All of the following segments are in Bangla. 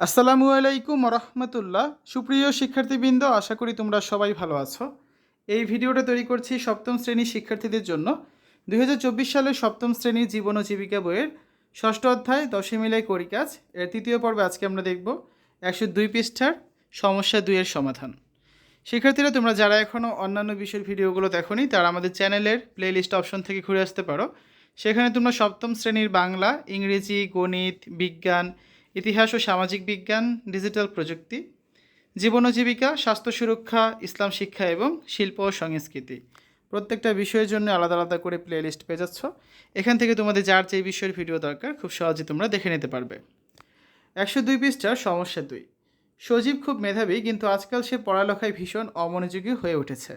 আসসালামু আলাইকুম রহমতুল্লাহ সুপ্রিয় শিক্ষার্থীবৃন্দ, আশা করি তোমরা সবাই ভালো আছো। এই ভিডিওটা তৈরি করছি সপ্তম শ্রেণির শিক্ষার্থীদের জন্য। দু হাজার চব্বিশ সালের সপ্তম শ্রেণির জীবন ও জীবিকা বইয়ের ষষ্ঠ অধ্যায় দশে মিলাই করি কাজ। এর তৃতীয় পর্বে আজকে আমরা দেখব একশো দুই পৃষ্ঠার সমস্যা দুইয়ের সমাধান। শিক্ষার্থীরা, তোমরা যারা এখনও অন্যান্য বিষয়ের ভিডিওগুলো দেখোনি, তারা আমাদের চ্যানেলের প্লেলিস্ট অপশন থেকে ঘুরে আসতে পারো। সেখানে তোমরা সপ্তম শ্রেণির বাংলা, ইংরেজি, গণিত, বিজ্ঞান ইতিহাস ও সামাজিক বিজ্ঞান, ডিজিটাল প্রযুক্তি, জীবন ও জীবিকা, স্বাস্থ্য সুরক্ষা, ইসলাম শিক্ষা এবং শিল্প ও সংস্কৃতি। প্রত্যেকটা বিষয়ের জন্য আলাদা আলাদা করে প্লেলিস্ট পেয়ে যাচ্ছ। এখান থেকে তোমাদের যার যে বিষয়ের ভিডিও দরকার, খুব সহজে তোমরা দেখে নিতে পারবে। একশো দুই পৃষ্ঠার সমস্যা দুই। সজীব খুব মেধাবী, কিন্তু আজকাল সে পড়ালেখায় ভীষণ অমনোযোগী হয়ে উঠেছে।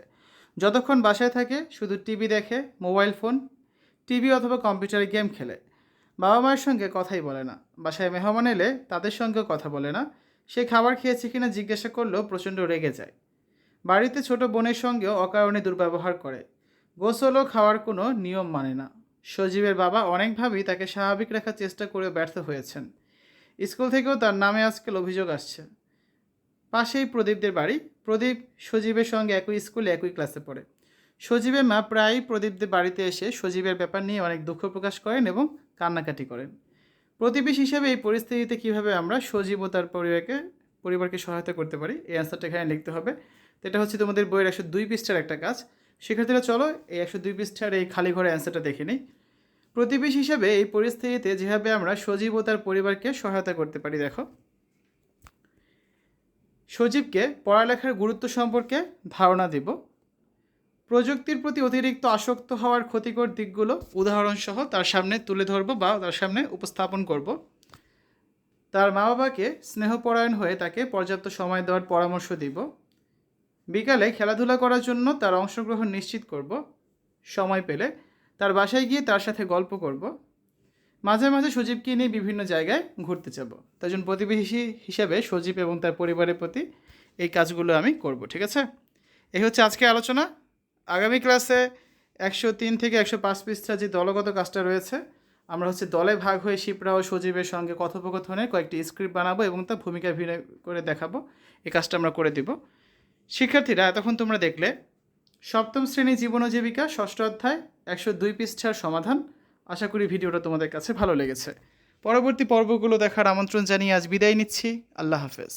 যতক্ষণ বাসায় থাকে, শুধু টিভি দেখে, মোবাইল ফোন, টিভি অথবা কম্পিউটারে গেম খেলে। বাবা মায়ের সঙ্গে কথাই বলে না। বাসায় মেহমান এলে তাদের সঙ্গেও কথা বলে না। সে খাবার খেয়েছে কিনা জিজ্ঞাসা করলেও প্রচণ্ড রেগে যায়। বাড়িতে ছোট বোনের সঙ্গেও অকারণে দুর্ব্যবহার করে। গোসলও খাওয়ার কোনো নিয়ম মানে না। সজীবের বাবা অনেকভাবেই তাকে স্বাভাবিক রাখার চেষ্টা করে ব্যর্থ হয়েছেন। স্কুল থেকেও তার নামে আজকাল অভিযোগ আসছে। পাশেই প্রদীপদের বাড়ি। প্রদীপ সজীবের সঙ্গে একই স্কুলে একই ক্লাসে পড়ে। সজীবের মা প্রায়ই প্রদীপদের বাড়িতে এসে সজীবের ব্যাপার নিয়ে অনেক দুঃখ প্রকাশ করেন এবং কান্নাকাটি করেন। প্রতিবেশী হিসেবে এই পরিস্থিতিতে কীভাবে আমরা সজীব ও তার পরিবারকে পরিবারকে সহায়তা করতে পারি? এই অ্যান্সারটা এখানে লিখতে হবে। তো এটা হচ্ছে তোমাদের বইয়ের একশো দুই পৃষ্ঠার একটা কাজ। শিক্ষার্থীরা চলো এই একশো দুই পৃষ্ঠার এই খালি ঘরে অ্যান্সারটা দেখে নিই। প্রতিবেশী হিসাবে এই পরিস্থিতিতে যেভাবে আমরা সজীব ও তার পরিবারকে সহায়তা করতে পারি, দেখো। সজীবকে পড়ালেখার গুরুত্ব সম্পর্কে ধারণা দিব। প্রযুক্তির প্রতি অতিরিক্ত আসক্ত হওয়ার ক্ষতিকর দিকগুলো উদাহরণসহ তার সামনে তুলে ধরব বা তার সামনে উপস্থাপন করব। তার মা বাবাকে স্নেহপরায়ণ হয়ে তাকে পর্যাপ্ত সময় দেওয়ার পরামর্শ দিব। বিকালে খেলাধুলা করার জন্য তার অংশগ্রহণ নিশ্চিত করব। সময় পেলে তার বাসায় গিয়ে তার সাথে গল্প করব। মাঝে মাঝে সজীবকে নিয়ে বিভিন্ন জায়গায় ঘুরতে যাব। তাই জন্য প্রতিবেশী হিসাবে সজীব এবং তার পরিবারের প্রতি এই কাজগুলো আমি করব, ঠিক আছে? এই হচ্ছে আজকে আলোচনা। আগামী ক্লাসে একশো তিন থেকে একশো পাঁচ পৃষ্ঠা যে দলগত কাজটা রয়েছে, আমরা হচ্ছে দলে ভাগ হয়ে শিবরা ও সজীবের সঙ্গে কথোপকথনের কয়েকটি স্ক্রিপ্ট বানাবো এবং তার ভূমিকা অভিনয় করে দেখাবো। এই কাজটা আমরা করে দিব। শিক্ষার্থীরা, এতক্ষণ তোমরা দেখলে, সপ্তম শ্রেণি জীবন জীবিকা, ষষ্ঠ অধ্যায়, একশো দুই পৃষ্ঠার সমাধান। আশা করি ভিডিওটা তোমাদের কাছে ভালো লেগেছে। পরবর্তী পর্বগুলো দেখার আমন্ত্রণ জানিয়ে আজ বিদায় নিচ্ছি। আল্লাহ হাফেজ।